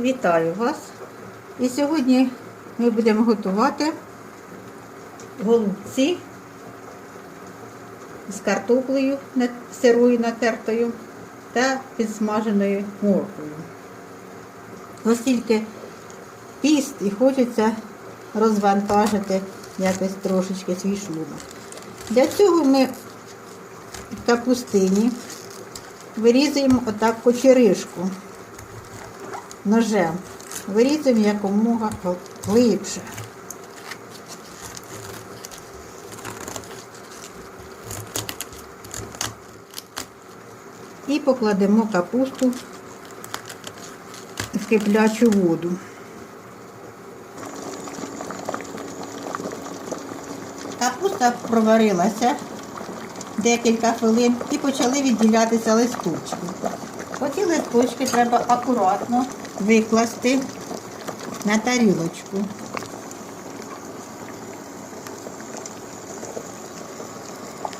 Вітаю вас! І сьогодні ми будемо готувати голубці з картоплею сирою натертою та підсмаженою морквою. Оскільки піст і хочеться розвантажити якось трошечки свій шлунок. Для цього ми в капустині вирізуємо отак кочеришку ножем. Вирізуємо якомога глибше. І покладемо капусту в киплячу воду. Капуста проварилася декілька хвилин і почали відділятися листочки. Оці листочки треба акуратно викласти на тарілочку.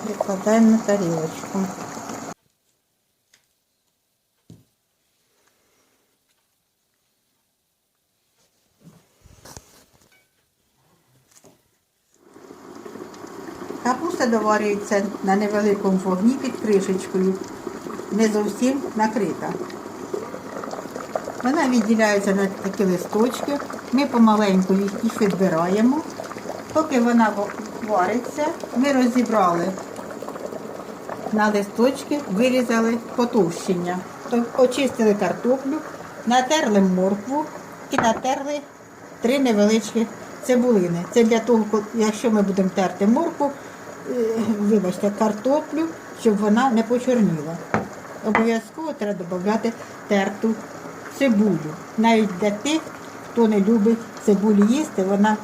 Викладаємо на тарілочку. Капуста доварюється на невеликому вогні під кришечкою, не зовсім накрита. Вона відділяється на такі листочки. Ми помаленьку їх їх відбираємо. Поки вона вариться, ми розібрали на листочки, вирізали потовщення. Очистили картоплю, натерли моркву і натерли три невеличкі цибулини. Це для того, якщо ми будемо терти моркву, е, вибачте, картоплю, щоб вона не почорніла. Обов'язково треба додати терту цибулю. Навіть для тих, хто не любить цибулю їсти, вона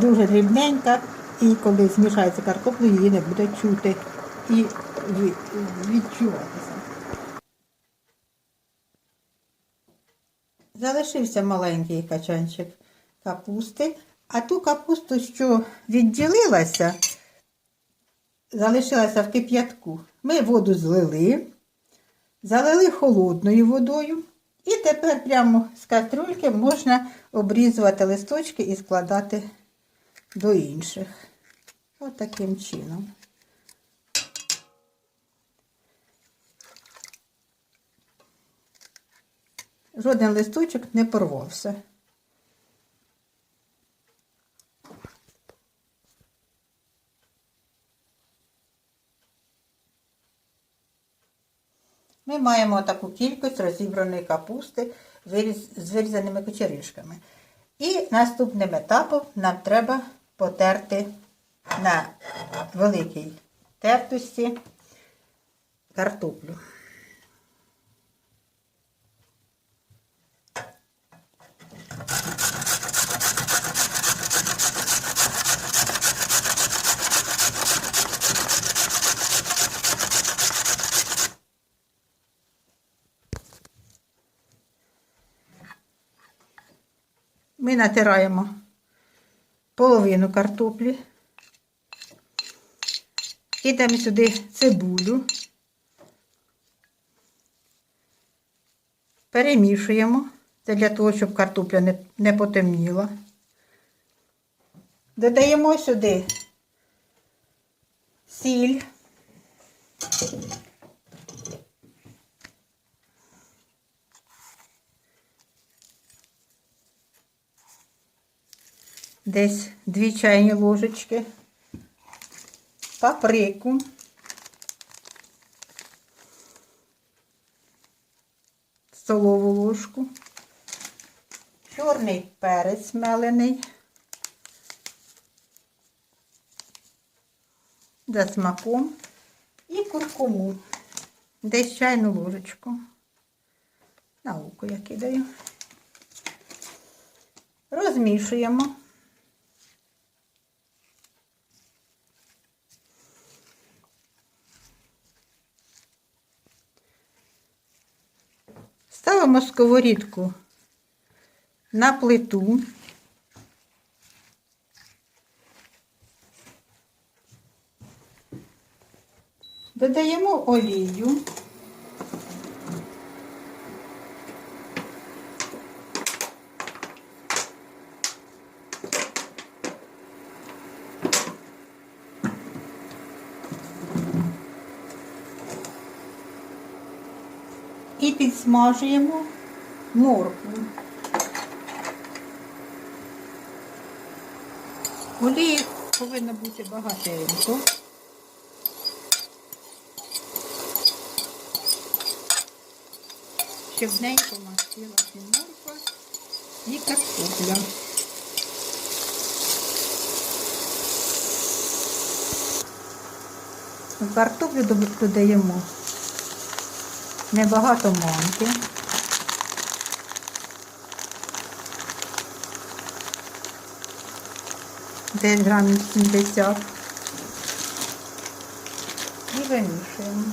дуже дрібненька, і коли змішається картоплю, її не буде чути і відчуватися. Залишився маленький качанчик капусти, а ту капусту, що відділилася, залишилася в кип'ятку. Ми воду злили, залили холодною водою. І тепер прямо з каструльки можна обрізувати листочки і складати до інших. Ось таким чином. Жоден листочок не порвався. Ми маємо таку кількість розібраної капусти з вирізаними кочеришками. І наступним етапом нам треба потерти на великій тертості картоплю. Натираємо половину картоплі. Кидаємо сюди цибулю. Перемішуємо. Це для того, щоб картопля не, не потемніла. Додаємо сюди сіль. Десь дві чайні ложечки, паприку, столову ложку, чорний перець мелений, за смаком і куркуму. Десь чайну ложечку. На око я кидаю. Розмішуємо. Ставимо сковорідку на плиту. Додаємо олію. І моркву. Олії повинно бути багатенько. Щоб в неї помастилася морква і картопля. Картоплю дод- додаємо небагато манки. Десь грамів 70. І вимішуємо.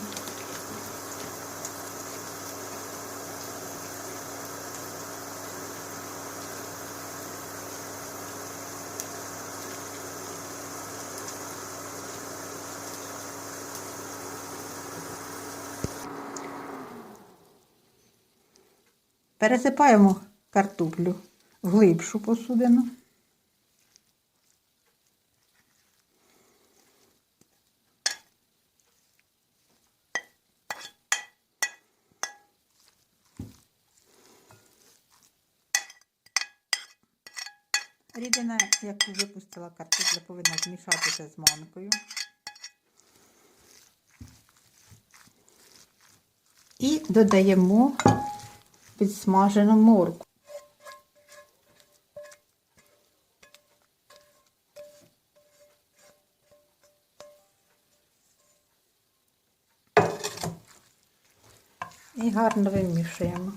Пересипаємо картоплю в глибшу посудину. Рідина, яку випустила картопля, повинна змішатися з манкою. І додаємо підсмажену морку. І гарно вимішуємо.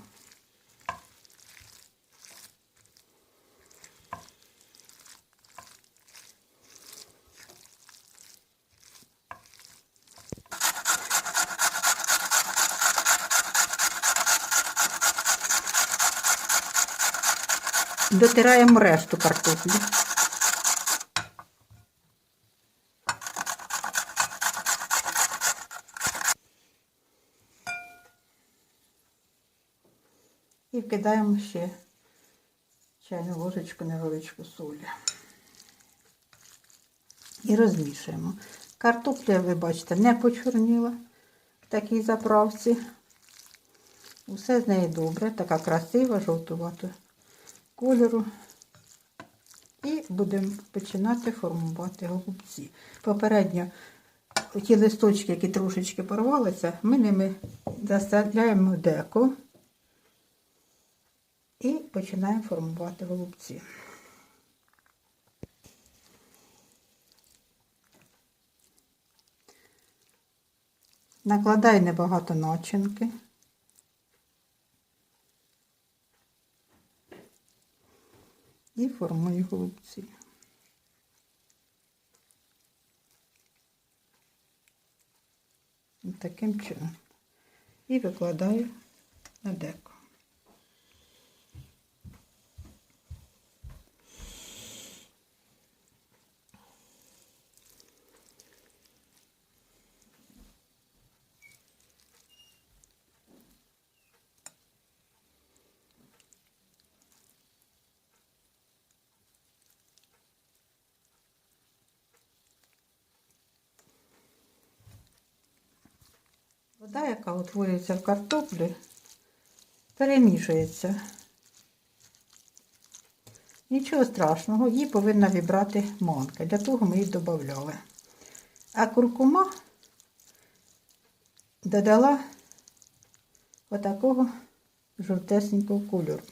Дотираємо решту картоплі. І вкидаємо ще чайну ложечку невеличку солі. І розмішуємо. Картопля, ви бачите, не почорніла в такій заправці. Усе з неї добре, така красива, жовтувата кольору. І будемо починати формувати голубці. Попередньо ті листочки, які трошечки порвалися, ми ними заставляємо деко і починаємо формувати голубці. Накладай небагато начинки. І формую голубці. Таким чином. І викладаю на деко. Вода, яка утворюється в картоплі, перемішується. Нічого страшного, її повинна вібрати манка. Для того ми її додавали. А куркума додала отакого жовтесенького кольору.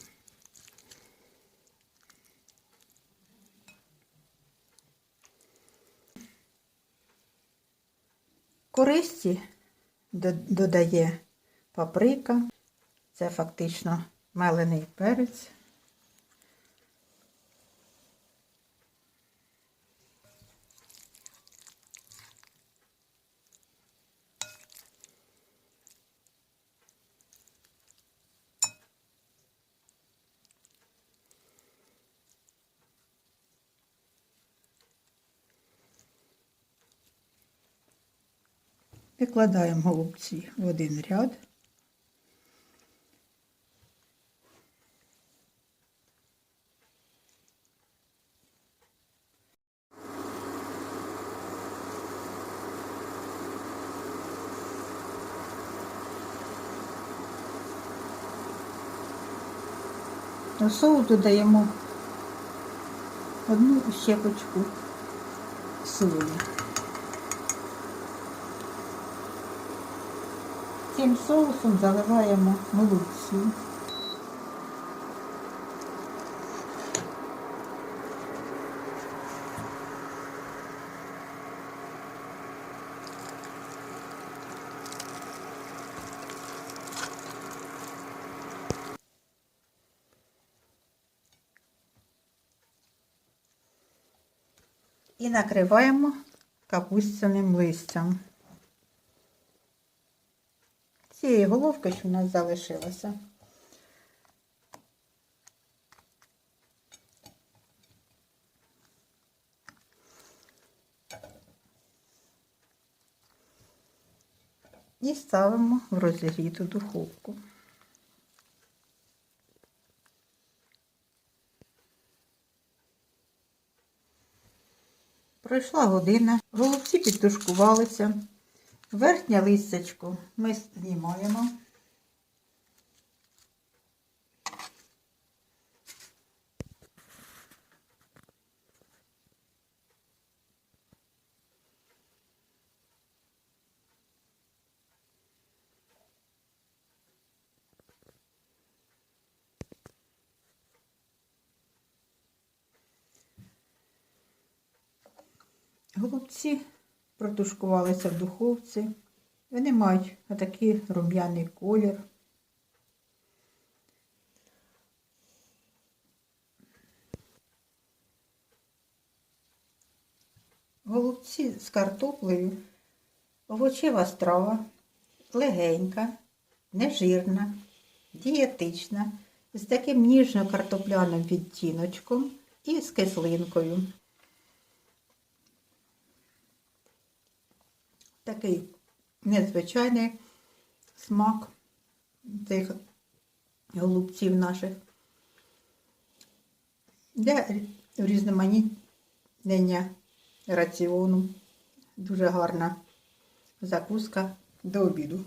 Користі додає паприка. Це фактично мелений перець. Викладаємо голубці в один ряд. До соусу додаємо одну щепочку солоні. Цим соусом заливаємо голубці. І накриваємо капустяним листям. Цієї головки, що в нас залишилося. І ставимо в розігріту духовку. Пройшла година, голубці підтушкувалися. Верхнє листячко ми знімаємо. Голубці протушкувалися в духовці. Вони мають отакий рум'яний колір. Голубці з картоплею, овочева страва, легенька, нежирна, дієтична, з таким ніжно-картопляним відтіночком і з кислинкою. Такий незвичайний смак цих голубців наших. Для різноманітнення раціону. Дуже гарна закуска до обіду.